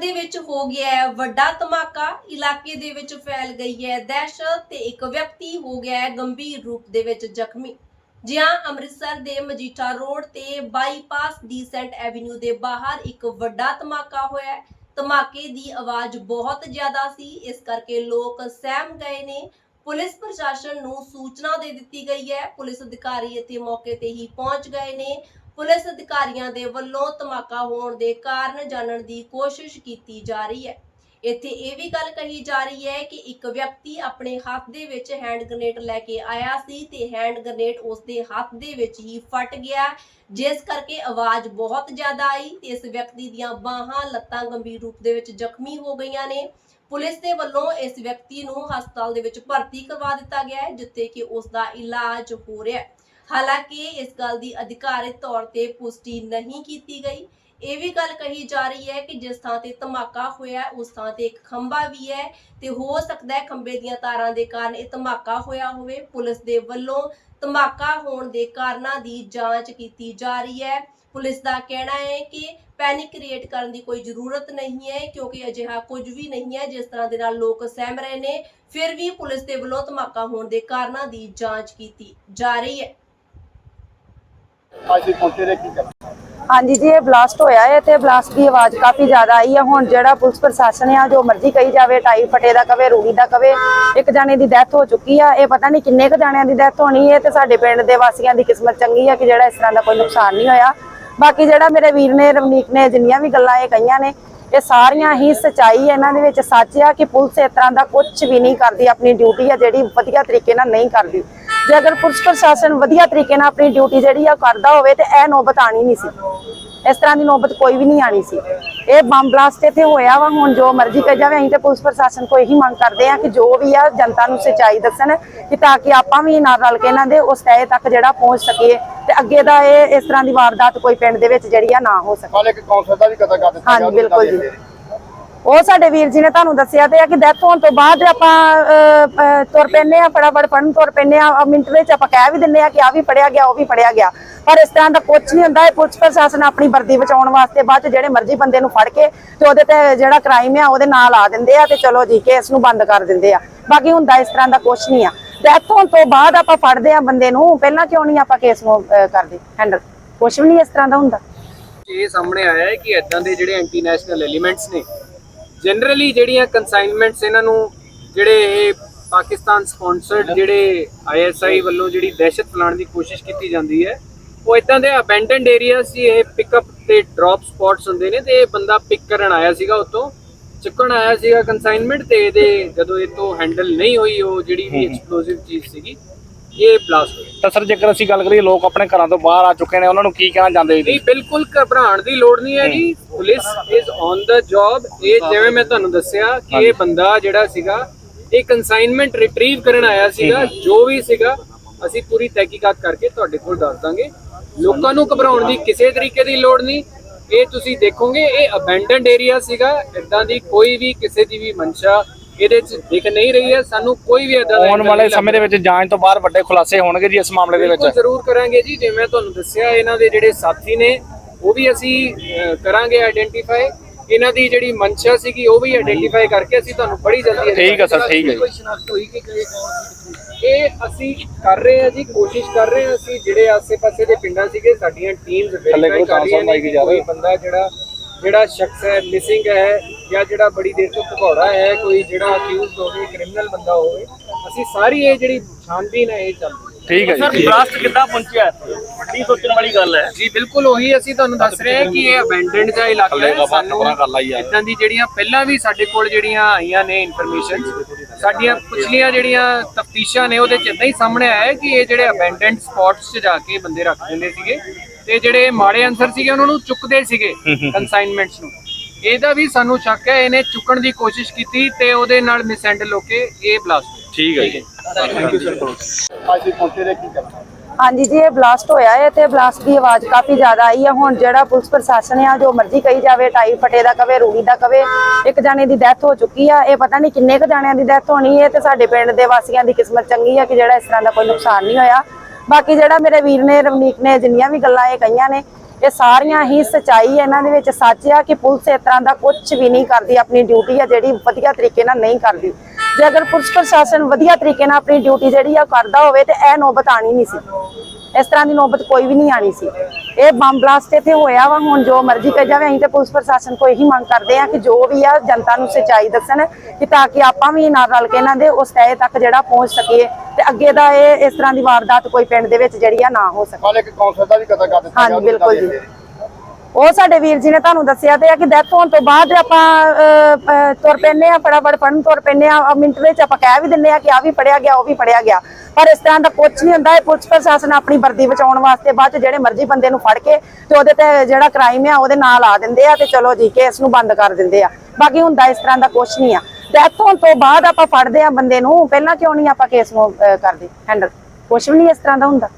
ਦੇ ਵਿੱਚ ਹੋ ਗਿਆ ਹੈ, ਵੱਡਾ ਧਮਾਕਾ ਇਲਾਕੇ ਦੇ ਵਿੱਚ ਫੈਲ ਗਈ ਹੈ, ਦਹਿਸ਼ਤ ਤੇ ਇੱਕ ਵਿਅਕਤੀ ਹੋ ਗਿਆ ਹੈ ਗੰਭੀਰ ਰੂਪ ਦੇ ਵਿੱਚ ਜ਼ਖਮੀ। ਜਿਹਾਂ ਅੰਮ੍ਰਿਤਸਰ ਦੇ ਮਜੀਠਾ ਰੋਡ ਤੇ ਬਾਈਪਾਸ ਡੀਸੈਂਟ ਐਵਨਿਊ ਦੇ ਬਾਹਰ ਇੱਕ ਵੱਡਾ ਧਮਾਕਾ ਹੋਇਆ ਹੈ। ਧਮਾਕੇ ਦੀ ਆਵਾਜ਼ ਬਹੁਤ ਜ਼ਿਆਦਾ ਸੀ, ਇਸ ਕਰਕੇ ਲੋਕ ਸਹਿਮ ਗਏ ਨੇ। ਪੁਲਿਸ ਪ੍ਰਸ਼ਾਸਨ ਨੂੰ ਸੂਚਨਾ ਦੇ ਦਿੱਤੀ ਗਈ ਹੈ। ਪੁਲਿਸ ਅਧਿਕਾਰੀ ਇੱਥੇ ਮੌਕੇ ਤੇ ਹੀ ਪਹੁੰਚ ਗਏ ਨੇ। ਪੁਲਿਸ ਅਧਿਕਾਰੀਆਂ ਦੇ ਵੱਲੋਂ ਧਮਾਕਾ ਹੋਣ ਦੇ ਕਾਰਨ ਜਾਣਨ ਦੀ ਕੋਸ਼ਿਸ਼ ਕੀਤੀ ਜਾ ਰਹੀ ਹੈ। ਇੱਥੇ ਇਹ ਵੀ ਗੱਲ ਕਹੀ ਜਾ ਰਹੀ ਹੈ ਕਿ ਇੱਕ ਵਿਅਕਤੀ ਆਪਣੇ ਹੱਥ ਦੇ ਵਿੱਚ ਹੈਂਡ ਗ੍ਰਨੇਡ ਲੈ ਕੇ ਆਇਆ ਸੀ ਤੇ ਹੈਂਡ ਗ੍ਰਨੇਡ ਉਸ ਦੇ ਹੱਥ ਦੇ ਵਿੱਚ ਹੀ ਫਟ ਗਿਆ, ਜਿਸ ਕਰਕੇ ਆਵਾਜ਼ ਬਹੁਤ ਜ਼ਿਆਦਾ ਆਈ ਤੇ ਇਸ ਵਿਅਕਤੀ ਦੀਆਂ ਬਾਹਾਂ ਲੱਤਾਂ ਗੰਭੀਰ ਰੂਪ ਦੇ ਵਿੱਚ ਜ਼ਖਮੀ ਹੋ ਗਈਆਂ ਨੇ। ਪੁਲਿਸ ਦੇ ਵੱਲੋਂ ਇਸ ਵਿਅਕਤੀ ਨੂੰ ਹਸਪਤਾਲ ਦੇ ਵਿੱਚ ਭਰਤੀ ਕਰਵਾ ਦਿੱਤਾ ਗਿਆ ਹੈ, ਜਿੱਥੇ ਕਿ ਉਸ ਦਾ ਇਲਾਜ ਹੋ ਰਿਹਾ ਹੈ। ਹਾਲਾਂਕਿ ਇਸ ਗੱਲ ਦੀ ਅਧਿਕਾਰਿਤ ਤੌਰ ਤੇ ਪੁਸ਼ਟੀ ਨਹੀਂ ਕੀਤੀ ਗਈ। ਇਹ ਵੀ ਗੱਲ ਕਹੀ ਜਾ ਰਹੀ ਹੈ ਕਿ ਜਿਸ ਥਾਂ ਤੇ ਧਮਾਕਾ ਹੋਇਆ ਹੈ, ਉਸ ਥਾਂ ਤੇ ਇੱਕ ਖੰਭਾ ਵੀ ਹੈ ਤੇ ਹੋ ਸਕਦਾ ਹੈ ਖੰਭੇ ਦੀਆਂ ਤਾਰਾਂ ਦੇ ਕਾਰਨ ਇਹ ਧਮਾਕਾ ਹੋਇਆ ਹੋਵੇ। ਪੁਲਿਸ ਦੇ ਵੱਲੋਂ ਧਮਾਕਾ ਹੋਣ ਦੇ ਕਾਰਨਾਂ ਦੀ ਜਾਂਚ ਕੀਤੀ ਜਾ ਰਹੀ ਹੈ। ਪੁਲਿਸ ਦਾ ਕਹਿਣਾ ਹੈ ਕਿ ਪੈਨਿਕ ਕ੍ਰੀਏਟ ਕਰਨ ਦੀ ਕੋਈ ਜ਼ਰੂਰਤ ਨਹੀਂ ਹੈ ਕਿਉਂਕਿ ਅਜਿਹਾ ਕੁਝ ਵੀ ਨਹੀਂ ਹੈ। ਜਿਸ ਤਰ੍ਹਾਂ ਦੇ ਨਾਲ ਲੋਕ ਸਹਿਮ ਰਹੇ ਨੇ ਫਿਰ ਵੀ ਪੁਲਿਸ ਦੇ ਵੱਲੋਂ ਧਮਾਕਾ ਹੋਣ ਦੇ ਕਾਰਨਾਂ ਦੀ ਜਾਂਚ ਕੀਤੀ ਜਾ ਰਹੀ ਹੈ। ਅੱਜ ਪਹੁੰਚੇ ਰਹੇ ਕੀ ਕਰ ਹਾਂਜੀ ਜੀ, ਇਹ ਬਲਾਸਟ ਹੋਇਆ ਹੈ ਤੇ ਬਲਾਸਟ ਦੀ ਆਵਾਜ਼ ਕਾਫੀ ਜ਼ਿਆਦਾ ਆਈ ਹੈ ਹੁਣ ਜਿਹੜਾ ਪੁਲਿਸ ਪ੍ਰਸ਼ਾਸਨ ਆ, ਜੋ ਮਰਜ਼ੀ ਕਹੀ ਜਾਵੇ ਟਾਈ ਫਟੇ ਦਾ ਕਵੇ, ਰੂੜੀ ਦਾ ਕਵੇ, ਇੱਕ ਜਾਣੇ ਦੀ ਡੈਥ ਹੋ ਚੁੱਕੀ ਆ। ਇਹ ਪਤਾ ਨਹੀਂ ਕਿੰਨੇ ਕੁ ਜਾਣਿਆਂ ਦੀ ਡੈਥ ਹੋਣੀ ਹੈ ਤੇ ਸਾਡੇ ਪਿੰਡ ਦੇ ਵਾਸੀਆਂ ਦੀ ਕਿਸਮਤ ਚੰਗੀ ਆ ਕਿ ਜਿਹੜਾ ਇਸ ਤਰ੍ਹਾਂ ਦਾ ਕੋਈ ਨੁਕਸਾਨ ਨਹੀਂ ਹੋਇਆ। ਬਾਕੀ ਜਿਹੜਾ ਮੇਰੇ ਵੀਰ ਨੇ, ਰਵਨੀਕ ਨੇ, ਜਿੰਨੀਆਂ ਵੀ ਗੱਲਾਂ ਇਹ ਕਹੀਆਂ ਨੇ, ਇਹ ਸਾਰੀਆਂ ਹੀ ਸਚਾਈ ਇਹਨਾਂ ਦੇ ਵਿੱਚ ਸੱਚ ਆ ਕਿ ਪੁਲਿਸ ਇਸ ਤਰ੍ਹਾਂ ਦਾ ਕੁਝ ਵੀ ਨਹੀਂ ਕਰਦੀ, ਆਪਣੀ ਡਿਊਟੀ ਆ ਜਿਹੜੀ ਵਧੀਆ ਤਰੀਕੇ ਨਾਲ ਨਹੀਂ ਕਰਦੀ। ਜੇ ਅਗਰ ਪੁਲਿਸ ਪ੍ਰਸ਼ਾਸਨ ਵਧੀਆ ਤਰੀਕੇ ਨਾਲ ਆਪਣੀ ਡਿਊਟੀ ਜਿਹੜੀ ਆ ਕਰਦਾ ਹੋਵੇ ਤੇ ਇਹ ਨੌਬਤ ਆਣੀ ਨਹੀਂ ਸੀ। ਇਸ ਤਰ੍ਹਾਂ ਦੀ ਨੌਬਤ ਕੋਈ ਵੀ ਨਹੀਂ ਆਣੀ ਸੀ। ਇਹ ਬੰਬ ਬਲਾਸਟ ਇੱਥੇ ਹੋਇਆ ਵਾ ਹੁਣ ਜੋ ਮਰਜ਼ੀ ਕਰ ਜਾਵੇ ਅਸੀਂ ਤੇ ਪੁਲਿਸ ਪ੍ਰਸ਼ਾਸਨ ਕੋਲ ਇਹੀ ਮੰਗ ਕਰਦੇ ਆ ਕਿ ਜੋ ਵੀ ਆ ਜਨਤਾ ਨੂੰ ਸੱਚਾਈ ਦੱਸਣ ਕਿ ਤਾਂ ਕਿ ਆਪਾਂ ਵੀ ਨਾਲ ਰਲ ਕੇ ਇਹਨਾਂ ਦੇ ਉਸ ਤਹਿ ਤੱਕ ਜਿਹੜਾ ਪਹੁੰਚ ਸਕੀਏ ਤੇ ਅੱਗੇ ਦਾ ਇਹ ਇਸ ਤਰ੍ਹਾਂ ਦੀ ਵਾਰਦਾਤ ਕੋਈ ਪਿੰਡ ਦੇ ਵਿੱਚ ਜਿਹੜੀ ਆ ਨਾ ਹੋ ਸਕੇ। ਹਾਲੇ ਇੱਕ ਕੌਂਸਲਰ ਦਾ ਵੀ ਕਤਲ ਕਰ ਦਿੱਤਾ ਹਾਂਜੀ, ਬਿਲਕੁਲ ਜੀ। ਉਹ ਸਾਡੇ ਵੀਰ ਜੀ ਨੇ ਤੁਹਾਨੂੰ ਦੱਸਿਆ ਤੇ ਆ ਕਿ ਡੈਥ ਹੋਣ ਤੋਂ ਬਾਅਦ ਆਪਾਂ ਤੁਰ ਪੈਨੇ ਆ ਫਟਾਫਟ ਪੜਨ ਤੁਰ ਪੈਨੇ ਆ ਮਿੰਟ ਵਿੱਚ ਆਪਾਂ ਕਹਿ ਵੀ ਦਿੰਨੇ ਆ ਕਿ ਆ ਵੀ ਪੜਿਆ ਗਿਆ, ਉਹ ਵੀ ਪੜਿਆ ਗਿਆ। ਪਰ ਇਸ ਤਰ੍ਹਾਂ ਦਾ ਕੁਝ ਨਹੀਂ ਹੁੰਦਾ। ਇਹ ਪੁਲਿਸ ਪ੍ਰਸ਼ਾਸਨ ਆਪਣੀ ਵਰਦੀ ਬਚਾਉਣ ਵਾਸਤੇ ਬਾਅਦ ਜਿਹੜੇ ਮਰਜ਼ੀ ਬੰਦੇ ਨੂੰ ਫੜ ਕੇ ਤੇ ਉਹਦੇ ਤੇ ਜਿਹੜਾ ਕ੍ਰਾਈਮ ਆ, ਉਹਦੇ ਨਾਲ ਲਾ ਦਿੰਦੇ ਆ ਤੇ ਚਲੋ ਜੀ, ਕੇਸ ਨੂੰ ਬੰਦ ਕਰ ਦਿੰਦੇ ਆ। ਬਾਕੀ ਹੁੰਦਾ ਇਸ ਤਰ੍ਹਾਂ ਦਾ ਕੁਝ ਨਹੀਂ ਆ। ਡੈਥ ਹੋਣ ਤੋਂ ਬਾਅਦ ਆਪਾਂ ਫੜਦੇ ਆ ਬੰਦੇ ਨੂੰ। ਪਹਿਲਾਂ ਕਿਉਂ ਨਹੀਂ ਆਪਾਂ ਕੇਸ ਨੂੰ ਕਰਦੇ? ਹੈਂਡਲ ਕੁਝ ਵੀ ਨਹੀਂ ਇਸ ਤਰ੍ਹਾਂ ਦਾ ਹੁੰਦਾ। ਇਹ ਸਾਹਮਣੇ ਆਇਆ ਹੈ ਕਿ ਇਦਾਂ ਦੇ ਜਿਹੜੇ ਐਂਟੀ ਨੈਸ਼ਨਲ ਐਲੀਮੈਂਟਸ ਨੇ ਜਨਰਲੀ ਜਿਹੜੀਆਂ ਕਨਸਾਈਨਮੈਂਟਸ ਇਹਨਾਂ ਨੂੰ ਜਿਹੜੇ ਇਹ ਪਾਕਿਸਤਾਨ ਸਪਾਂਸਰਡ ਜਿਹੜੇ ਆਈਐਸਆਈ ਵੱਲੋਂ ਜਿਹੜੀ ਦਹਿਸ਼ਤ ਫੈਲਾਉਣ ਦੀ ਕੋਸ਼ਿਸ਼ ਕੀਤੀ ਜਾਂਦੀ ਹੈ ਉਹ ਇਦਾਂ ਦੇ ਅਬੈਂਡਨਡ ਏਰੀਆਸ ਸੀ ਇਹ ਪਿਕਅਪ ਤੇ ਡ੍ਰੌਪ ਸਪੌਟਸ ਹੁੰਦੇ ਨੇ ਤੇ ਇਹ ਬੰਦਾ ਪਿਕ ਕਰਨ ਆਇਆ ਸੀਗਾ ਉਤੋਂ ਚੁੱਕਣ ਆਇਆ ਸੀਗਾ ਕਨਸਾਈਨਮੈਂਟ ਤੇ ਇਹਦੇ ਜਦੋਂ ਇਹ ਤੋਂ ਹੈਂਡਲ ਨਹੀਂ ਹੋਈ ਉਹ ਜਿਹੜੀ ਵੀ ਐਕਸਪਲੋਸਿਵ ਚੀਜ਼ ਸੀਗੀ ਇਹ ਬਲਾਸਟ ਹੋਈ ਤਾਂ ਸਰ ਜੇਕਰ ਅਸੀਂ ਗੱਲ ਕਰੀਏ ਲੋਕ ਆਪਣੇ ਘਰਾਂ ਤੋਂ ਬਾਹਰ ਆ ਚੁੱਕੇ ਨੇ ਉਹਨਾਂ ਨੂੰ ਕੀ ਕਹਿਣਾ ਚਾਹੁੰਦੇ ਜੀ? ਨਹੀਂ ਬਿਲਕੁਲ ਘਬਰਾਉਣ ਦੀ ਲੋੜ ਨਹੀਂ ਹੈ ਜੀ। Police is on the job ਇਹ ਜਿਵੇਂ ਮੈਂ ਤੁਹਾਨੂੰ ਦੱਸਿਆ ਕਿ ਇਹ ਬੰਦਾ ਜਿਹੜਾ ਸੀਗਾ ਇਹ ਕਨਸਾਈਨਮੈਂਟ ਰਿਟਰੀਵ ਕਰਨ ਆਇਆ ਸੀਗਾ ਜੋ ਵੀ ਸੀਗਾ ਅਸੀਂ ਪੂਰੀ ਤਹਿਕੀਕਾਤ ਕਰਕੇ ਤੁਹਾਡੇ ਕੋਲ ਦੱਸ ਦਾਂਗੇ। ਲੋਕਾਂ ਨੂੰ ਘਬਰਾਉਣ ਦੀ ਕਿਸੇ ਤਰੀਕੇ ਦੀ ਲੋੜ ਨਹੀਂ। ਇਹ ਤੁਸੀਂ ਦੇਖੋਗੇ ਇਹ ਅਬੈਂਡਨਡ ਏਰੀਆ ਸੀਗਾ। ਇਦਾਂ ਦੀ ਕੋਈ ਵੀ ਕਿਸੇ ਦੀ ਵੀ ਮਨਸ਼ਾ ਇਹਦੇ ਚ ਦਿਖ ਨਹੀਂ ਰਹੀ ਹੈ ਸਾਨੂੰ ਕੋਈ ਵੀ ਇਦਾਂ ਆਉਣ ਵਾਲੇ ਸਮੇਂ ਦੇ ਵਿੱਚ ਜਾਂਚ ਤੋਂ ਬਾਅਦ ਵੱਡੇ ਖੁਲਾਸੇ ਹੋਣਗੇ ਜੀ ਇਸ ਮਾਮਲੇ ਦੇ ਵਿੱਚ। ਜ਼ਰੂਰ ਕਰਾਂਗੇ ਜੀ ਜਿਵੇਂ ਤੁਹਾਨੂੰ ਦੱਸਿਆ ਇਹਨਾਂ ਦੇ ਜਿਹੜੇ ਸਾਥੀ ਨੇ ਉਹ ਵੀ ਅਸੀਂ ਕਰਾਂਗੇ ਆਇਡੈਂਟੀਫਾਈ ਇਹਨਾਂ ਦੀ ਜਿਹੜੀ ਮਨਸ਼ਾ ਸੀਗੀ ਉਹ ਵੀ ਆਇਡੈਂਟੀਫਾਈ ਕਰਕੇ ਅਸੀਂ ਤੁਹਾਨੂੰ ਬੜੀ ਜਲਦੀ ਠੀਕ ਹੈ ਸਰ ਠੀਕ ਹੈ ਇਹ ਅਸੀਂ ਕਰ ਰਹੇ ਹਾਂ ਜੀ ਕੋਸ਼ਿਸ਼ ਕਰ ਰਹੇ ਹਾਂ ਅਸੀਂ ਜਿਹੜੇ ਆਸੇ-ਪਾਸੇ ਦੇ ਪਿੰਡਾਂ ਸੀਗੇ ਸਾਡੀਆਂ ਟੀਮਸ ਵੈਰੀਫਾਈ ਕਰ ਰਹੀਆਂ ਨੇ ਮਾਈਕ ਕਿ ਜਾ ਰਿਹਾ। ਕੋਈ ਬੰਦਾ ਜਿਹੜਾ ਜਿਹੜਾ ਸ਼ਖਸ ਹੈ ਮਿਸਿੰਗ ਹੈ ਜਾਂ ਜਿਹੜਾ ਬੜੀ ਦੇਰ ਤੋਂ ਭਗੌੜਾ ਹੈ ਕੋਈ ਜਿਹੜਾ ਅਕਿਊਜ਼ਡ ਹੋਵੇ ਕ੍ਰਿਮੀਨਲ ਬੰਦਾ ਹੋਵੇ ਅਸੀਂ ਸਾਰੀ ਇਹ ਜਿਹੜੀ ਛਾਨਬੀਨ ਹੈ ਇਹ ਚੱਲ ਰਹੀ ਹੈ ਠੀਕ ਹੈ ਹੈ। ਬਲਾਸਟ ਕਿੱਦਾਂ ਪਹੁੰਚਿਆ? ਵੱਡੀ ਸੋਚਣ ਵਾਲੀ ਗੱਲ ਹੈ ਜੀ ਬਿਲਕੁਲ ਉਹੀ ਅਸੀਂ ਤੁਹਾਨੂੰ ਦੱਸ ਰਹੇ ਹਾਂ ਕਿ ਇਹ ਅਬੈਂਡਨਡ ਜਿਹਾ ਇਲਾਕਾ ਹੈ ਸਾਨੂੰ। ਇਦਾਂ ਦੀ ਜਿਹੜੀਆਂ ਪਹਿਲਾਂ ਵੀ ਸਾਡੇ ਕੋਲ ਜਿਹੜੀਆਂ ਆਈਆਂ ਨੇ ਇਨਫੋਰਮੇਸ਼ਨ ਸਾਡੀਆਂ ਪਿਛਲੀਆਂ ਜਿਹੜੀਆਂ ਤਫਤੀਸ਼ਾਂ ਨੇ ਉਹਦੇ ਚ ਇਦਾਂ ਹੀ ਸਾਹਮਣੇ ਆਇਆ ਹੈ ਕਿ ਇਹ ਜਿਹੜੇ ਅਬੈਂਡਨਡ ਸਪੌਟਸ 'ਚ ਜਾ ਕੇ ਬੰਦੇ ਰੱਖ ਦਿੰਦੇ ਸੀਗੇ ਤੇ ਜਿਹੜੇ ਮਾੜੇ ਅਨਸਰ ਸੀਗੇ ਉਹਨਾਂ ਨੂੰ ਚੁੱਕਦੇ ਸੀਗੇ ਕਨਸਾਈਨਮੈਂਟਸ ਨੂੰ। ਇਹਦਾ ਵੀ ਸਾਨੂੰ ਸ਼ੱਕ ਹੈ ਇਹਨੇ ਚੁੱਕਣ ਦੀ ਕੋਸ਼ਿਸ਼ ਕੀਤੀ ਤੇ ਉਹਦੇ ਨਾਲ ਮਿਸਹੈਂਡਲ ਹੋ ਕੇ ਇਹ ਬਲਾਸਟ ਠੀਕ ਹੈ ਜੀ। ਅੱਜ ਅਸੀਂ ਪਹੁੰਚੇ ਰਹੇ ਕੀ ਕਰ ਹਾਂਜੀ ਜੀ ਇਹ ਬਲਾਸਟ ਹੋਇਆ ਹੈ ਤੇ ਬਲਾਸਟ ਦੀ ਆਵਾਜ਼ ਕਾਫੀ ਜ਼ਿਆਦਾ ਆਈ ਹੈ। ਹੁਣ ਜਿਹੜਾ ਪੁਲਿਸ ਪ੍ਰਸ਼ਾਸਨ ਆ ਜੋ ਮਰਜ਼ੀ ਕਹੀ ਜਾਵੇ ਟਾਈ ਫਟੇ ਦਾ ਕਵੇ ਰੂੜੀ ਦਾ ਕਵੇ ਇੱਕ ਜਾਣੇ ਦੀ ਡੈਥ ਹੋ ਚੁੱਕੀ ਆ। ਇਹ ਪਤਾ ਨਹੀਂ ਕਿੰਨੇ ਕੁ ਜਾਣਿਆਂ ਦੀ ਡੈਥ ਹੋਣੀ ਹੈ ਤੇ ਸਾਡੇ ਪਿੰਡ ਦੇ ਵਾਸੀਆਂ ਦੀ ਕਿਸਮਤ ਚੰਗੀ ਆ ਕਿ ਜਿਹੜਾ ਇਸ ਤਰ੍ਹਾਂ ਦਾ ਕੋਈ ਨੁਕਸਾਨ ਨਹੀਂ ਹੋਇਆ। ਬਾਕੀ ਜਿਹੜਾ ਮੇਰੇ ਵੀਰ ਨੇ ਰਵਨੀਕ ਨੇ, ਜਿੰਨੀਆਂ ਵੀ ਗੱਲਾਂ ਇਹ ਕਹੀਆਂ ਨੇ, ਇਹ ਸਾਰੀਆਂ ਹੀ ਸਚਾਈ ਇਹਨਾਂ ਦੇ ਵਿੱਚ ਸੱਚ ਆ ਕਿ ਪੁਲਿਸ ਇਸ ਤਰ੍ਹਾਂ ਦਾ ਕੁਝ ਵੀ ਨਹੀਂ ਕਰਦੀ, ਆਪਣੀ ਡਿਊਟੀ ਆ ਜਿਹੜੀ ਵਧੀਆ ਤਰੀਕੇ ਨਾਲ ਨਹੀਂ ਕਰਦੀ। ਜੇ ਅਗਰ ਪੁਲਿਸ ਪ੍ਰਸ਼ਾਸਨ ਵਧੀਆ ਤਰੀਕੇ ਨਾਲ ਆਪਣੀ ਡਿਊਟੀ ਜਿਹੜੀ ਆ ਕਰਦਾ ਹੋਵੇ ਤੇ ਇਹ ਨੌਬਤ ਆਣੀ ਨਹੀਂ ਸੀ। ਇਸ ਤਰ੍ਹਾਂ ਦੀ ਨੌਬਤ ਕੋਈ ਵੀ ਨਹੀਂ ਆਣੀ ਸੀ। ਇਹ ਬੰਬ ਬਲਾਸਟ ਇੱਥੇ ਹੋਇਆ ਵਾ ਹੁਣ ਜੋ ਮਰਜ਼ੀ ਕਰ ਜਾਵੇ ਅਸੀਂ ਤੇ ਪੁਲਿਸ ਪ੍ਰਸ਼ਾਸਨ ਕੋਈ ਇਹੀ ਮੰਗ ਕਰਦੇ ਆ ਕਿ ਜੋ ਵੀ ਆ ਜਨਤਾ ਨੂੰ ਸੱਚਾਈ ਦੱਸਣ ਕਿ ਤਾਂ ਕਿ ਆਪਾਂ ਵੀ ਨਾਲ ਰਲ ਕੇ ਇਹਨਾਂ ਦੇ ਉਸ ਤਹਿ ਤੱਕ ਜਿਹੜਾ ਪਹੁੰਚ ਸਕੀਏ ਤੇ ਅੱਗੇ ਦਾ ਇਹ ਇਸ ਤਰ੍ਹਾਂ ਦੀ ਵਾਰਦਾਤ ਕੋਈ ਪਿੰਡ ਦੇ ਵਿੱਚ ਜਿਹੜੀ ਆ ਨਾ ਹੋ ਸਕੇ ਦਾ ਵੀ ਕਰ ਦਿੱਤਾ ਹਾਂਜੀ, ਬਿਲਕੁਲ ਜੀ। ਦੇ- ਉਹ ਸਾਡੇ ਵੀਰ ਜੀ ਨੇ ਤੁਹਾਨੂੰ ਦੱਸਿਆ ਤੇ ਆ ਕਿ ਡੈਥ ਹੋਣ ਤੋਂ ਬਾਅਦ ਆਪਾਂ ਤੁਰ ਪੈਨੇ ਆ ਫਟਾਫਟ ਪੜਨ ਤੁਰ ਪੈਨੇ ਆ ਮਿੰਟ ਵਿੱਚ ਆਪਾਂ ਕਹਿ ਵੀ ਦਿੰਨੇ ਆ ਕਿ ਆ ਵੀ ਪੜਿਆ ਗਿਆ, ਉਹ ਵੀ ਪੜਿਆ ਗਿਆ। ਪਰ ਇਸ ਤਰ੍ਹਾਂ ਦਾ ਕੁਝ ਨਹੀਂ ਹੁੰਦਾ। ਇਹ ਪੁਲਿਸ ਪ੍ਰਸ਼ਾਸਨ ਆਪਣੀ ਵਰਦੀ ਬਚਾਉਣ ਵਾਸਤੇ ਬਾਅਦ ਜਿਹੜੇ ਮਰਜ਼ੀ ਬੰਦੇ ਨੂੰ ਫੜ ਕੇ ਤੇ ਉਹਦੇ ਤੇ ਜਿਹੜਾ ਕ੍ਰਾਈਮ ਆ, ਉਹਦੇ ਨਾਲ ਲਾ ਦਿੰਦੇ ਆ ਤੇ ਚਲੋ ਜੀ, ਕੇਸ ਨੂੰ ਬੰਦ ਕਰ ਦਿੰਦੇ ਆ। ਬਾਕੀ ਹੁੰਦਾ ਇਸ ਤਰ੍ਹਾਂ ਦਾ ਕੁਝ ਨਹੀਂ ਆ। ਡੈਥ ਹੋਣ ਤੋਂ ਬਾਅਦ ਆਪਾਂ ਫੜਦੇ ਆ ਬੰਦੇ ਨੂੰ। ਪਹਿਲਾਂ ਕਿਉਂ ਨਹੀਂ ਆਪਾਂ ਕੇਸ ਨੂੰ ਕਰਦੇ ਹੈਂਡਲ ਕੁਝ ਵੀ ਨਹੀਂ ਇਸ ਤਰ੍ਹਾਂ ਦਾ ਹੁੰਦਾ।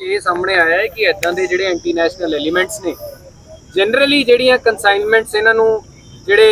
ਇਹ ਸਾਹਮਣੇ ਆਇਆ ਹੈ ਕਿ ਇਦਾਂ ਦੇ ਜਿਹੜੇ ਐਂਟੀ ਨੈਸ਼ਨਲ ਐਲੀਮੈਂਟਸ ਨੇ ਜਨਰਲੀ ਜਿਹੜੀਆਂ ਕਨਸਾਈਨਮੈਂਟਸ ਇਹਨਾਂ ਨੂੰ ਜਿਹੜੇ